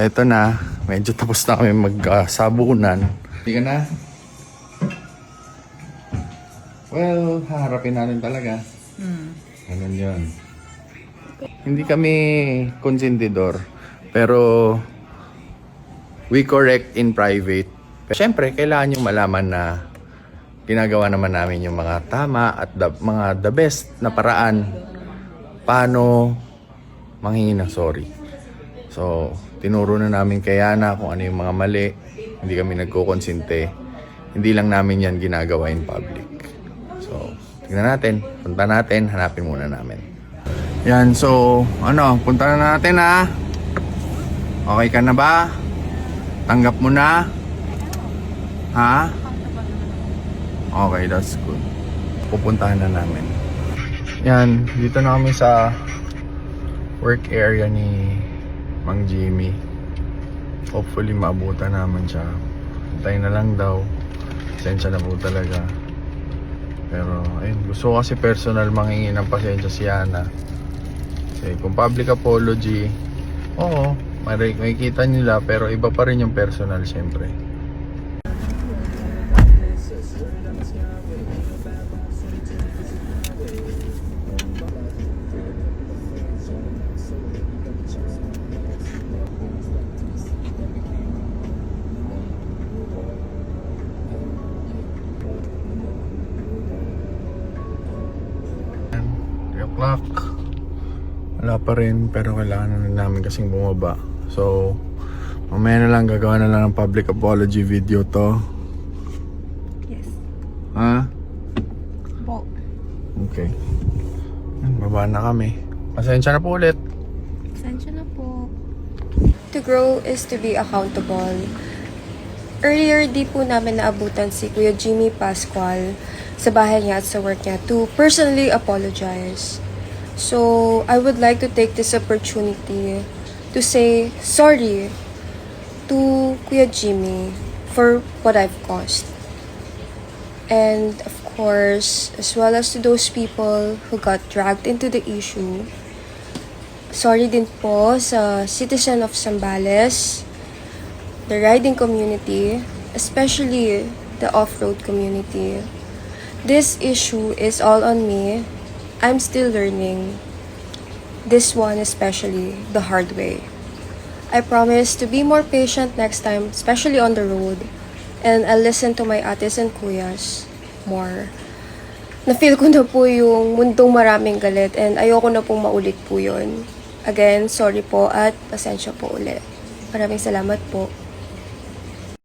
Ito na, medyo tapos na kami magsabunan. Hindi ka na? Well, haharapin natin talaga. Ganun yun. Hindi kami konsentidor, pero we correct in private. Siyempre, kailangan yung malaman na ginagawa naman namin yung mga tama at the, mga the best na paraan paano manghingi ng sorry. So, tinuro na namin kay Yana kung ano yung mga mali. Hindi kami nagkukonsinte. Hindi lang namin yan ginagawa in public. So, tingnan natin. Punta natin. Hanapin muna namin. Yan, so, ano, punta na natin ha. Okay ka na ba? Tanggap mo na? Ha? Okay, that's good. Pupuntahan na namin. Yan, dito na kami sa work area ni Mang Jimmy. Hopefully maabutan naman siya. Hintay na lang daw. Pasensya na po talaga. Pero, ayun, gusto ko kasi personal mangingi ng pasensya si Ana. Kasi kung public apology, oo, may makikita nila pero iba pa rin yung personal syempre. Yan, o'clock. Wala pa rin, pero kailangan na namin kasing bumaba. So, mamaya na lang gagawa na lang ng public apology video to. Yes. Ha? Po. Okay. Baba na kami. Pasensya na po ulit. Pasensya na po. To grow is to be accountable. Earlier, di po namin naabutan si Kuya Jimmy Pascual sa bahay niya at sa work niya to personally apologize. So, I would like to take this opportunity to say sorry to Kuya Jimmy for what I've caused. And of course, as well as to those people who got dragged into the issue, sorry din po sa citizen of Zambales, the riding community, especially the off-road community. This issue is all on me. I'm still learning. This one especially the hard way. I promise to be more patient next time, especially on the road. And I'll listen to my ates and kuyas more. Na-feel ko na po yung mundong maraming galit and ayoko na pong maulit po yun. Again, sorry po at pasensya po ulit. Maraming salamat po.